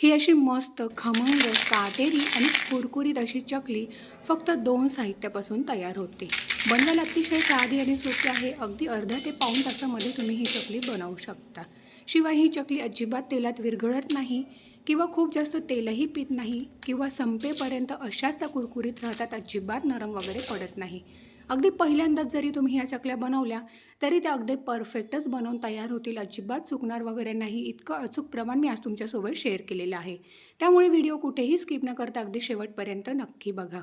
ही अशी मस्त खमंग काटेरी आणि कुरकुरीत अशी चकली फक्त दोन साहित्यापासून तयार होते. बनवायला अतिशय साधी आणि सोपी आहे. अगदी अर्धा ते पाऊण तासामध्ये तुम्ही ही चकली बनवू शकता. शिवाय ही चकली अजिबात तेलात विरघळत नाही किंवा खूप जास्त तेलही पित नाही किंवा संपेपर्यंत अशाच त्या कुरकुरीत राहतात अजिबात नरम वगैरे पडत नाही. अगदी पहिल्यांदाच जरी तुम्ही ह्या चकल्या बनवल्या तरी त्या अगदी परफेक्टच बनवून तयार होतील. अजिबात चुकणार वगैरे नाही. इतकं अचूक प्रमाण मी आज तुमच्यासोबत शेअर केलेलं आहे. त्यामुळे व्हिडिओ कुठेही स्किप न करता अगदी शेवटपर्यंत नक्की बघा.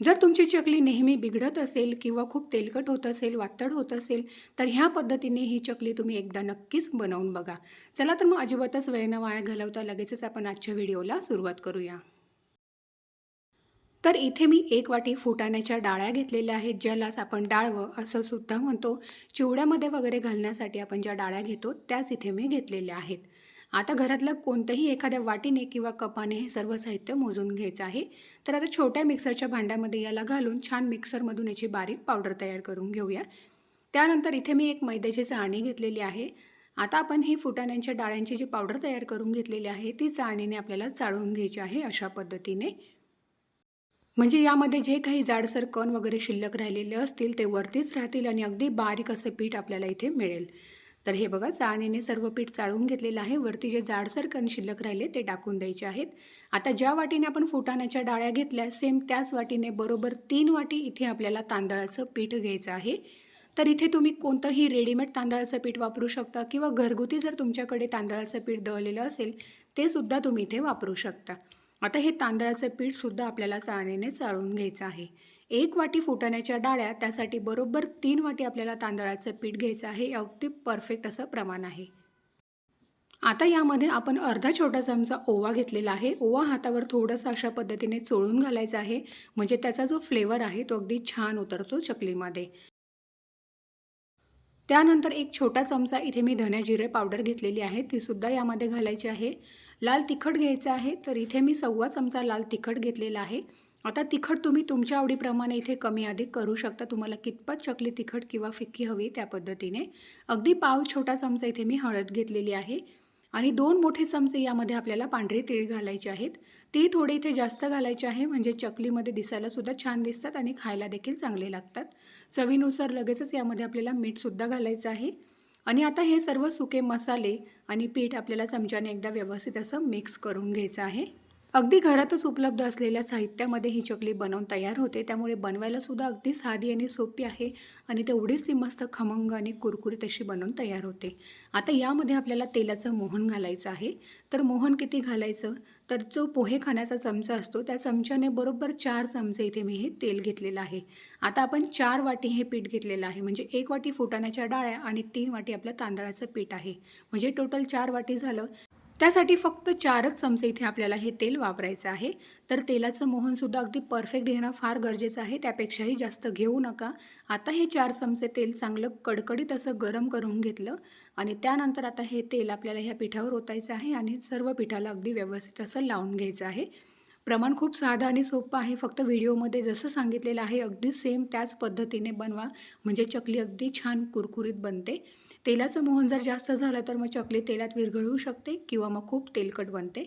जर तुमची चकली नेहमी बिघडत असेल किंवा खूप तेलकट होत असेल वातड होत असेल तर ह्या पद्धतीने ही चकली तुम्ही एकदा नक्कीच बनवून बघा. चला तर मग अजिबातच वेळ न वाया घालवता लगेचच आपण आजच्या व्हिडिओला सुरुवात करूया. तर इथे मी एक वाटी फुटाण्याच्या डाळ्या घेतलेल्या आहेत ज्यालाच आपण डाळवं असं सुद्धा म्हणतो. चिवड्यामध्ये वगैरे घालण्यासाठी आपण ज्या डाळ्या घेतो त्याच इथे मी घेतलेल्या आहेत. आता घरातलं कोणतंही एखाद्या वाटीने किंवा कपाने हे सर्व साहित्य मोजून घ्यायचं आहे. तर आता छोट्या मिक्सरच्या भांड्यामध्ये याला घालून छान मिक्सरमधून याची बारीक पावडर तयार करून घेऊया. त्यानंतर इथे मी एक मैद्याची चाळणी घेतलेली आहे. आता आपण ही फुटाण्यांच्या डाळ्यांची जी पावडर तयार करून घेतलेली आहे ती चाळणीने आपल्याला चाळून घ्यायची आहे अशा पद्धतीने. म्हणजे यामध्ये जे काही जाडसर कण वगैरे शिल्लक राहिलेले असतील ते वरतीच राहतील आणि अगदी बारीक असं पीठ आपल्याला इथे मिळेल. तर हे बघा चाळणीने सर्व पीठ चाळून घेतलेलं आहे. वरती जे जाडसर कण शिल्लक राहिले ते टाकून द्यायचे आहेत. आता ज्या वाटीने आपण फुटाण्याच्या डाळ्या घेतल्या सेम त्याच वाटीने बरोबर तीन वाटी इथे आपल्याला तांदळाचं पीठ घ्यायचं आहे. तर इथे तुम्ही कोणतंही रेडीमेड तांदळाचं पीठ वापरू शकता किंवा घरगुती जर तुमच्याकडे तांदळाचं पीठ दळलेलं असेल ते सुद्धा तुम्ही इथे वापरू शकता. आता हे तांदळाचं पीठसुद्धा आपल्याला चाळणीने चाळून घ्यायचं आहे. एक वाटी फुटाण्याच्या डाळ्या त्यासाठी बरोबर तीन वाटी आपल्याला तांदळाचं पीठ घ्यायचं आहे. अगदी परफेक्ट असं प्रमाण आहे. आता यामध्ये आपण अर्धा छोटा चमचा ओवा घेतलेला आहे. ओवा हातावर थोडंसं अशा पद्धतीने चोळून घालायचा आहे. म्हणजे त्याचा जो फ्लेवर आहे तो अगदी छान उतरतो चकलीमध्ये. त्यानंतर एक छोटा चमचा इथे मी धन्या जिरे पावडर घेतलेली आहे. तीसुद्धा यामध्ये घालायची आहे. लाल तिखट घ्यायचं आहे तर इथे मी सव्वा चमचा लाल तिखट घेतलेला आहे. आता तिखट तुम्ही तुमच्या आवडीप्रमाणे इथे कमी अधिक करू शकता. तुम्हाला कितपत चकली तिखट किंवा फिक्की हवी त्या पद्धतीने. अगदी पाव छोटा चमचा इथे मी हळद घेतलेली आहे. आणि दोन मोठे चमचे यामध्ये आपल्याला पांढरे तीळ घालायचे आहेत. ती थोडे इथे जास्त घालायचे आहे म्हणजे चकलीमध्ये दिसायला सुद्धा छान दिसतात आणि खायला देखील चांगले लागतात. चवीनुसार लगेचच यामध्ये आपल्याला मीठसुद्धा घालायचं आहे. आणि आता हे सर्व सुके मसाले आणि पीठ आपल्याला चमच्याने एकदा व्यवस्थित असं मिक्स करून घ्यायचं आहे. अगदी घरातच उपलब्ध असलेल्या साहित्यामध्ये ही चकली बनवून तयार होते. त्यामुळे बनवायला सुद्धा अगदी साधी आणि सोपी आहे आणि तेवढीच ती मस्त खमंग आणि कुरकुरीत अशी बनवून तयार होते. आता यामध्ये आपल्याला तेलाचं मोहन घालायचं आहे. तर मोहन किती घालायचं? तर जो पोहे खाण्याचा चमचा असतो त्या चमच्याने बरोबर चार चमचे इथे मी हे तेल घेतलेलं आहे. आता आपण चार वाटी हे पीठ घेतलेलं आहे. म्हणजे एक वाटी फुटाण्याच्या डाळ्या आणि तीन वाटी आपलं तांदळाचं पीठ आहे. म्हणजे टोटल चार वाटी झालं. त्यासाठी फक्त चारच चमचे इथे आपल्याला हे तेल वापरायचं आहे. तर तेलाचं मोहनसुद्धा अगदी परफेक्ट घेणं फार गरजेचं आहे. त्यापेक्षाही जास्त घेऊ नका. आता हे चार चमचे तेल चांगलं कडकडीत असं गरम करून घेतलं आणि त्यानंतर आता हे तेल आपल्याला ह्या पिठावर ओतायचं आहे आणि सर्व पिठाला अगदी व्यवस्थित असं लावून घ्यायचं आहे. प्रमाण खूप साधं आणि सोपं आहे. फक्त व्हिडिओमध्ये जसं सांगितलेलं आहे अगदी सेम त्याच पद्धतीने बनवा. म्हणजे चकली अगदी छान कुरकुरीत बनते. तेलाचं मोहन जर जास्त झालं तर मग चकली तेलात विरघळू शकते किंवा मग खूप तेलकट बनते.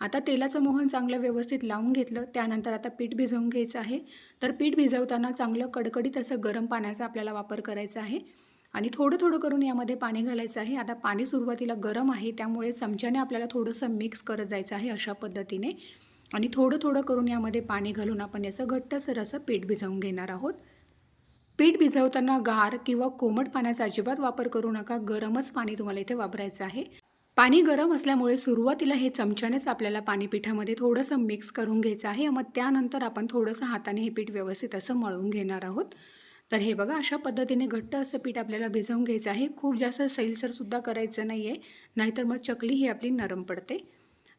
आता तेलाचं मोहन चांगलं व्यवस्थित लावून घेतलं. त्यानंतर आता पीठ भिजवून घ्यायचं आहे. तर पीठ भिजवताना चांगलं कडकडीत असं गरम पाण्याचा आपल्याला वापर करायचा आहे. आणि थोडं थोडं करून यामध्ये पाणी घालायचं आहे. आता पाणी सुरुवातीला गरम आहे त्यामुळे चमच्याने आपल्याला थोडंसं मिक्स करत जायचं आहे अशा पद्धतीने. आणि थोडं थोडं करून यामध्ये पाणी घालून आपण याचं घट्टसर असं पीठ भिजवून घेणार आहोत. पीठ भिजवताना गार किंवा कोमट पाण्याचा अजिबात वापर करू नका. गरमच पाणी तुम्हाला इथे वापरायचं आहे. पाणी गरम असल्यामुळे सुरुवातीला हे चमच्यानेच आपल्याला पाणी पिठामध्ये थोडंसं मिक्स करून घ्यायचं आहे. मग त्यानंतर आपण थोडंसं हाताने हे पीठ व्यवस्थित असं मळून घेणार आहोत. तर हे बघा अशा पद्धतीने घट्ट असं पीठ आपल्याला भिजवून घ्यायचं आहे. खूप जास्त सैलसरसुद्धा करायचं नाही आहे नाहीतर मग चकली ही आपली नरम पडते.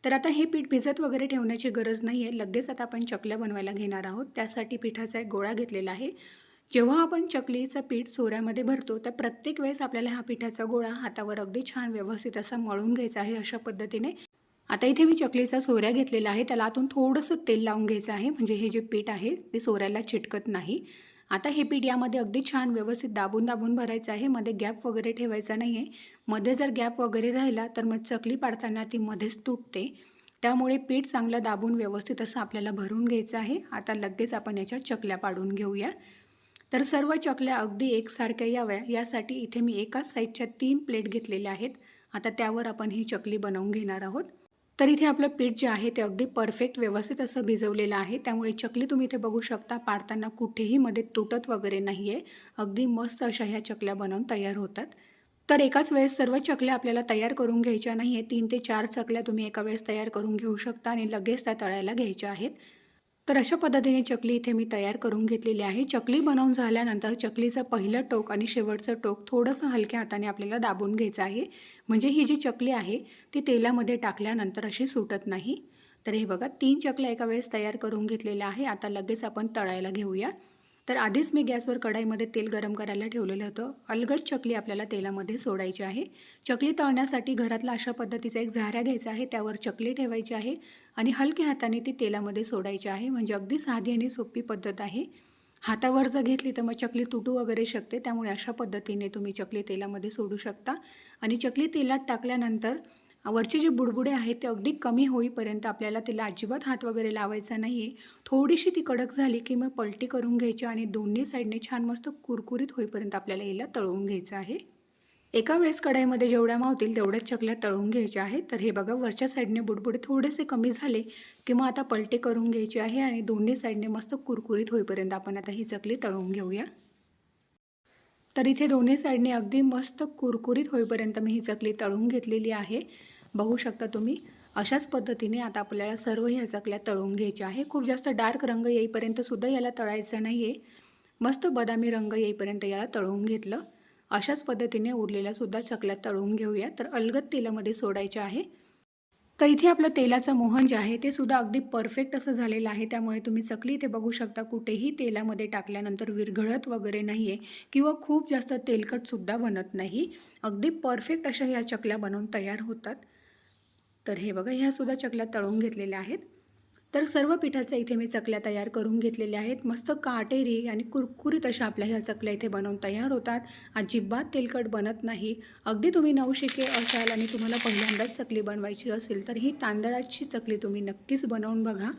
तर आता हे पीठ भिजत वगैरे ठेवण्याची गरज नाही आहे. लगेच आता आपण चकल्या बनवायला घेणार आहोत. त्यासाठी पिठाचा एक गोळा घेतलेला आहे. जेव्हा आपण चकलीचं पीठ चोऱ्यामध्ये भरतो तर प्रत्येक वेळेस आपल्याला हा पिठाचा गोळा हातावर अगदी छान व्यवस्थित असा मळून घ्यायचा आहे अशा पद्धतीने. आता इथे मी चकलीचा सोऱ्या घेतलेला आहे. त्याला आतून थोडंसं तेल लावून घ्यायचं आहे. म्हणजे हे जे पीठ आहे ते सोऱ्याला चिटकत नाही. आता हे पीठ यामध्ये अगदी छान व्यवस्थित दाबून दाबून भरायचं आहे. मध्ये गॅप वगैरे ठेवायचा नाही आहे मध्ये जर गॅप वगैरे राहिला तर मग चकली पाडताना ती मध्येच तुटते. त्यामुळे पीठ चांगलं दाबून व्यवस्थित असं आपल्याला भरून घ्यायचं आहे. आता लगेच आपण याच्या चकल्या पाडून घेऊया. तर सर्व चकल्या अगदी एकसारख्या याव्या. यासाठी इथे मी एकाच साईजच्या तीन प्लेट घेतलेल्या आहेत. आता त्यावर आपण ही चकली बनवून घेणार आहोत. तर इथे आपलं पीठ जे आहे ते अगदी परफेक्ट व्यवस्थित असं भिजवलेलं आहे. त्यामुळे चकली तुम्ही इथे बघू शकता पाडताना कुठेही मध्ये तुटत वगैरे नाही आहे अगदी मस्त अशा ह्या चकल्या बनवून तयार होतात. तर एकाच वेळेस सर्व चकल्या आपल्याला तयार करून घ्यायच्या नाही आहे तीन ते चार चकल्या तुम्ही एका वेळेस तयार करून घेऊ शकता आणि लगेच त्या तळायला घ्यायच्या आहेत. तर अशा पद्धतीने चकली इथे मी तयार करून घेतलेली आहे. चकली बनवून झाल्यानंतर चकलीचं पहिलं टोक आणि शेवटचं टोक थोडंसं हलक्या हाताने आपल्याला दाबून घ्यायचं आहे. म्हणजे ही जी चकली आहे ती तेलामध्ये टाकल्यानंतर अशी सुटत नाही. तर हे बघा तीन चकल्या एका वेळेस तयार करून घेतलेल्या आहे. आता लगेच आपण तळायला घेऊया. तर आधीच मी गॅसवर कढाईमध्ये तेल गरम करायला ठेवलेलं होतं. अलगद चकली आपल्याला तेलामध्ये सोडायची आहे. चकली तळण्यासाठी घरातला अशा पद्धतीचा एक झाऱ्या घ्यायचा आहे त्यावर चकली ठेवायची आहे आणि हलक्या हाताने ती तेलामध्ये सोडायची आहे. म्हणजे अगदी साधी आणि सोपी पद्धत आहे. हातावर जर घेतली तर मग चकली तुटू वगैरे शकते. त्यामुळे अशा पद्धतीने तुम्ही चकली तेलामध्ये सोडू शकता. आणि चकली तेलात टाकल्यानंतर वरचे जे बुडबुडे आहेत ते अगदी कमी होईपर्यंत आपल्याला तिला अजिबात हात वगैरे लावायचा नाही आहे थोडीशी ती कडक झाली की मग पलटी करून घ्यायची आणि दोन्ही साईडने छान मस्त कुरकुरीत होईपर्यंत आपल्याला हिला तळवून घ्यायचं आहे. एका वेळेस कढाईमध्ये जेवढ्या मावतील तेवढ्याच चकल्या तळून घ्यायच्या आहेत. तर हे बघा वरच्या साईडने बुडबुडे थोडेसे कमी झाले की मग आता पलटे करून घ्यायचे आहे आणि दोन्ही साईडने मस्त कुरकुरीत होईपर्यंत आपण आता ही चकली तळून घेऊया. तर इथे दोन्ही साईडने अगदी मस्त कुरकुरीत होईपर्यंत मी ही चकली तळून घेतलेली आहे. बघू शकता तुम्ही. अशाच पद्धतीने आता आपल्याला सर्व ह्या चकल्या तळून घ्यायच्या आहे. खूप जास्त डार्क रंग येईपर्यंत सुद्धा याला तळायचं नाही आहे मस्त बदामी रंग येईपर्यंत याला तळून घेतलं. अशाच पद्धतीने उरलेल्या सुद्धा चकल्या तळून घेऊया. तर अलगद तेलामध्ये सोडायच्या आहे. तर इथे आपलं तेलाचं मोहन जे आहे ते सुद्धा अगदी परफेक्ट असं झालेलं आहे. त्यामुळे तुम्ही चकली इथे बघू शकता. कुठेही तेलामध्ये टाकल्यानंतर विरघळत वगैरे नाही आहे किंवा खूप जास्त तेलकटसुद्धा बनत नाही. अगदी परफेक्ट अशा ह्या चकल्या बनवून तयार होतात. तर हे बघा ह्यासुद्धा चकल्या तळून घेतलेल्या आहेत. तर सर्व पिठाच्या इथे मी चकल्या तयार करून घेतलेल्या आहेत. मस्त काटेरी आणि कुरकुरीत अशा आपल्या ह्या चकल्या इथे बनवून तयार होतात. अजिबात तेलकट बनत नाही. अगदी तुम्ही नवशिके असाल आणि तुम्हाला पहिल्यांदाच चकली बनवायची असेल तर ही तांदळाची चकली तुम्ही नक्कीच बनवून बघा.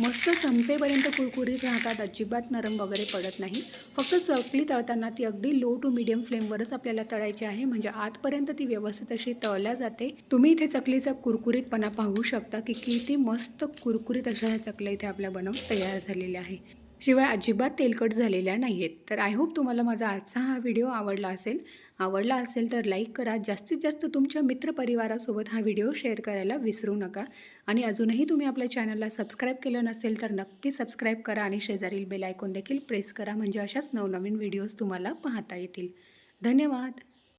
मस्त संपेपर्यंत कुरकुरीत राहतात. अजिबात नरम वगैरे पडत नाही. फक्त चकली तळताना ती अगदी लो टू मिडियम फ्लेमवरच आपल्याला तळायची आहे. म्हणजे आतपर्यंत ती व्यवस्थित अशी तळल्या जाते. तुम्ही इथे चकलीचा कुरकुरीतपणा पाहू शकता की किती मस्त कुरकुरीत अशा ह्या चकल्या इथे आपल्या बनवून तयार झालेल्या आहे. शिवाय अजिबात तेलकट झालेल्या नाही आहेत तर आय होप तुम्हाला माझा आजचा हा व्हिडिओ आवडला असेल. आवडला असेल तर लाईक करा. जास्तीत जास्त तुमच्या मित्रपरिवारासोबत हा व्हिडिओ शेअर करायला विसरू नका. आणि अजूनही तुम्ही आपल्या चॅनलला सबस्क्राईब केलं नसेल तर नक्की सबस्क्राईब करा आणि शेजारील बेल आयकॉन देखील प्रेस करा. म्हणजे अशाच नवनवीन व्हिडिओज तुम्हाला पाहता येतील. धन्यवाद!